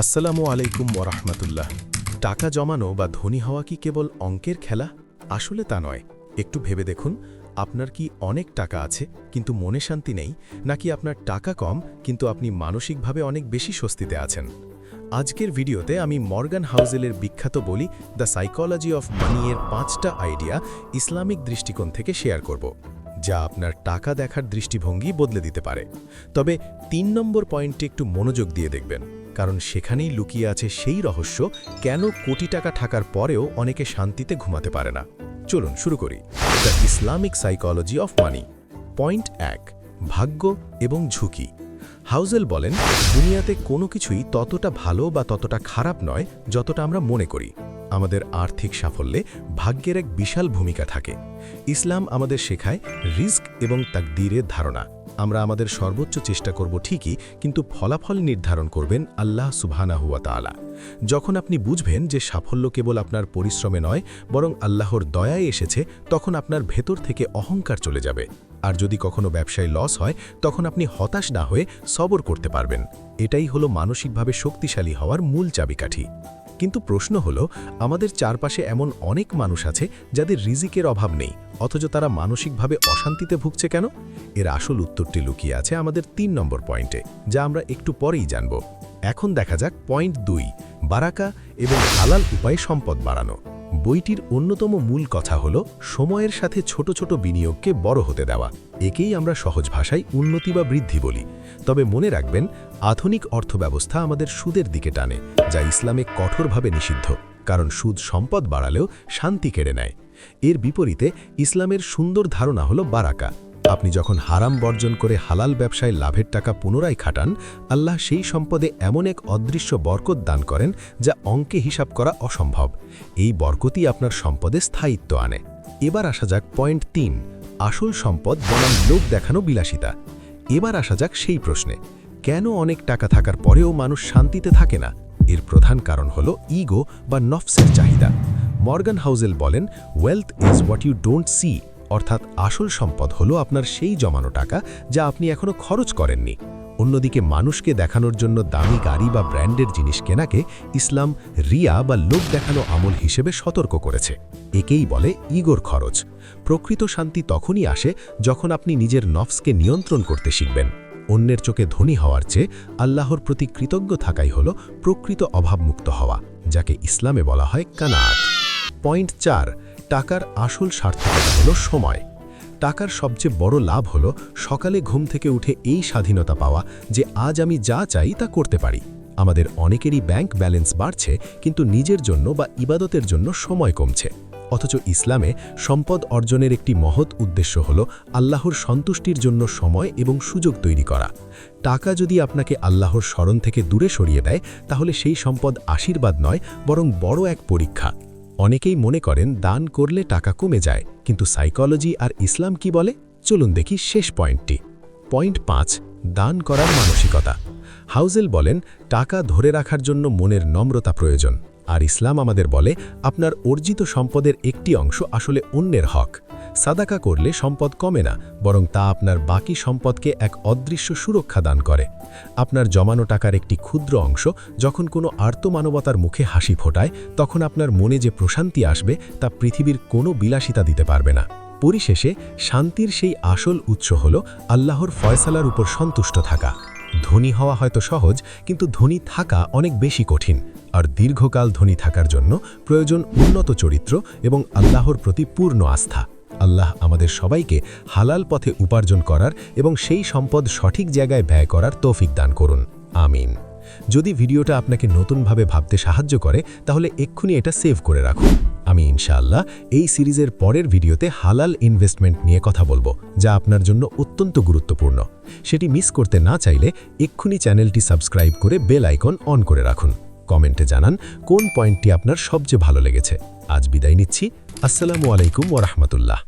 আসসালামু আলাইকুম ওরহমতুল্লাহ টাকা জমানো বা ধনী হওয়া কি কেবল অঙ্কের খেলা? আসলে তা নয়। একটু ভেবে দেখুন, আপনার কি অনেক টাকা আছে, কিন্তু মনে শান্তি নেই, নাকি আপনার টাকা কম, কিন্তু আপনি মানসিকভাবে অনেক বেশি স্বস্তিতে আছেন? আজকের ভিডিওতে আমি মর্গান হাউজেলের বিখ্যাত বলি দ্য সাইকোলজি অফ মানি এর পাঁচটা আইডিয়া ইসলামিক দৃষ্টিকোণ থেকে শেয়ার করব, যা আপনার টাকা দেখার দৃষ্টিভঙ্গি বদলে দিতে পারে। তবে তিন নম্বর পয়েন্টে একটু মনোযোগ দিয়ে দেখবেন। কারণ সেখানেই লুকিয়ে আছে সেই রহস্য, কেন কোটি টাকা থাকার পরেও অনেকে শান্তিতে ঘুমাতে পারে না। চলুন শুরু করি। The Islamic psychology of money. Point এক, ভাগ্য এবং ঝুঁকি। হাউজেল বলেন, দুনিয়াতে কোনো কিছুই ততটা ভালো বা ততটা খারাপ নয় যতটা আমরা মনে করি। আমাদের আর্থিক সাফল্যে ভাগ্যের এক বিশাল ভূমিকা থাকে। ইসলাম আমাদের শেখায় রিস্ক এবং তাকদীরের ধারণা। আমরা আমাদের সর্বোচ্চ চেষ্টা করব ঠিকই, কিন্তু ফলাফল নির্ধারণ করবেন আল্লাহ সুবহানা হুয়া তাআলা। যখন আপনি বুঝবেন যে সাফল্য কেবল আপনার পরিশ্রমে নয়, বরং আল্লাহর দয়ায় এসেছে, তখন আপনার ভেতর থেকে অহংকার চলে যাবে। আর যদি কখনো ব্যবসায় লস হয়, তখন আপনি হতাশ না হয়ে সবর করতে পারবেন। এটাই হলো মানসিকভাবে শক্তিশালী হওয়ার মূল চাবিকাঠি। কিন্তু প্রশ্ন হলো, আমাদের চারপাশে এমন অনেক মানুষ আছে যাদের রিজিকের অভাব নেই, অথচ তারা মানসিকভাবে অশান্তিতে ভুগছে কেন? এর আসল উত্তরটি লুকিয়ে আছে আমাদের তিন নম্বর পয়েন্টে, যা আমরা একটু পরেই জানব। এখন দেখা যাক পয়েন্ট দুই, বারাকা এবং হালাল উপায়ে সম্পদ বাড়ানো। বইটির অন্যতম মূল কথা হল সময়ের সাথে ছোট ছোট বিনিয়োগকে বড় হতে দেওয়া। একেই আমরা সহজ ভাষায় উন্নতি বা বৃদ্ধি বলি। তবে মনে রাখবেন, আধুনিক অর্থব্যবস্থা আমাদের সুদের দিকে টানে, যা ইসলামে কঠোরভাবে নিষিদ্ধ, কারণ সুদ সম্পদ বাড়ালেও শান্তি কেড়ে নেয়। এর বিপরীতে ইসলামের সুন্দর ধারণা হল বারাকা। আপনি যখন হারাম বর্জন করে হালাল ব্যবসায় লাভের টাকা পুনরায় খাটান, আল্লাহ সেই সম্পদে এমন এক অদৃশ্য বরকত দান করেন যা অঙ্কে হিসাব করা অসম্ভব। এই বরকতই আপনার সম্পদে স্থায়িত্ব আনে। এবার আসা যাক পয়েন্ট তিন, আসল সম্পদ বনাম লোক দেখানো বিলাসিতা। এবার আসা যাক সেই প্রশ্নে, কেন অনেক টাকা থাকার পরেও মানুষ শান্তিতে থাকে না? এর প্রধান কারণ হল ইগো বা নফসের চাহিদা। মর্গান হাউজেল বলেন wealth is what you don't see অর্থাৎ আসল সম্পদ হলো আপনার সেই জমানো টাকা যা আপনি এখনও খরচ করেননি। অন্যদিকে মানুষকে দেখানোর জন্য দামি গাড়ি বা ব্র্যান্ডের জিনিস কেনাকে ইসলাম রিয়া বা লোক দেখানো আমল হিসেবে সতর্ক করেছে। একেই বলে ইগোর খরচ। প্রকৃত শান্তি তখনই আসে যখন আপনি নিজের নফসকে নিয়ন্ত্রণ করতে শিখবেন। অন্যের চোখে ধনী হওয়ার চেয়ে আল্লাহর প্রতি কৃতজ্ঞ থাকাই হল প্রকৃত অভাবমুক্ত হওয়া, যাকে ইসলামে বলা হয় কানাত। পয়েন্ট চার টাকার আসল সার্থকতা হলো সময়। টাকার সবচেয়ে বড় লাভ হলো সকালে ঘুম থেকে উঠে এই স্বাধীনতা পাওয়া যে আজ আমি যা চাই তা করতে পারি। আমাদের অনেকেরই ব্যাংক ব্যালেন্স বাড়ছে, কিন্তু নিজের জন্য বা ইবাদতের জন্য সময় কমছে। অথচ ইসলামে সম্পদ অর্জনের একটি মহৎ উদ্দেশ্য হল আল্লাহর সন্তুষ্টির জন্য সময় এবং সুযোগ তৈরি করা। টাকা যদি আপনাকে আল্লাহর স্মরণ থেকে দূরে সরিয়ে দেয়, তাহলে সেই সম্পদ আশীর্বাদ নয়, বরং বড় এক পরীক্ষা। অনেকেই মনে করেন দান করলে টাকা কমে যায়, কিন্তু সাইকোলজি আর ইসলাম কি বলে? চলুন দেখি শেষ পয়েন্টটি। পয়েন্ট পাঁচ, দান করার মানসিকতা। হাউজেল বলেন, টাকা ধরে রাখার জন্য মনের নম্রতা প্রয়োজন। আর ইসলাম আমাদের বলে, আপনার অর্জিত সম্পদের একটি অংশ আসলে অন্যের হক। সাদাকা করলে সম্পদ কমে না, বরং তা আপনার বাকি সম্পদকে এক অদৃশ্য সুরক্ষা দান করে। আপনার জমানো টাকার একটি ক্ষুদ্র অংশ যখন কোনো আর্তমানবতার মুখে হাসি ফোটায়, তখন আপনার মনে যে প্রশান্তি আসবে, তা পৃথিবীর কোনো বিলাসিতা দিতে পারবে না। পরিশেষে, শান্তির সেই আসল উৎস হল আল্লাহর ফয়সালার উপর সন্তুষ্ট থাকা। ধনী হওয়া হয়তো সহজ, কিন্তু ধনী থাকা অনেক বেশি কঠিন। আর দীর্ঘকাল ধনী থাকার জন্য প্রয়োজন উন্নত চরিত্র এবং আল্লাহর প্রতি পূর্ণ আস্থা। আল্লাহ আমাদের সবাইকে হালাল পথে উপার্জন করার এবং সেই সম্পদ সঠিক জায়গায় ব্যয় করার তৌফিক দান করুন। আমিন। যদি ভিডিওটা আপনাকে নতুনভাবে ভাবতে সাহায্য করে, তাহলে এক্ষুনি এটা সেভ করে রাখুন। আমি ইনশাআল্লাহ এই সিরিজের পরের ভিডিওতে হালাল ইনভেস্টমেন্ট নিয়ে কথা বলব, যা আপনার জন্য অত্যন্ত গুরুত্বপূর্ণ। সেটি মিস করতে না চাইলে এক্ষুনি চ্যানেলটি সাবস্ক্রাইব করে বেল আইকন অন করে রাখুন। কমেন্টে জানান কোন পয়েন্টটি আপনার সবচেয়ে ভালো লেগেছে। আজ বিদায় নিচ্ছি। আসসালামু আলাইকুম ওরহমতুল্লাহ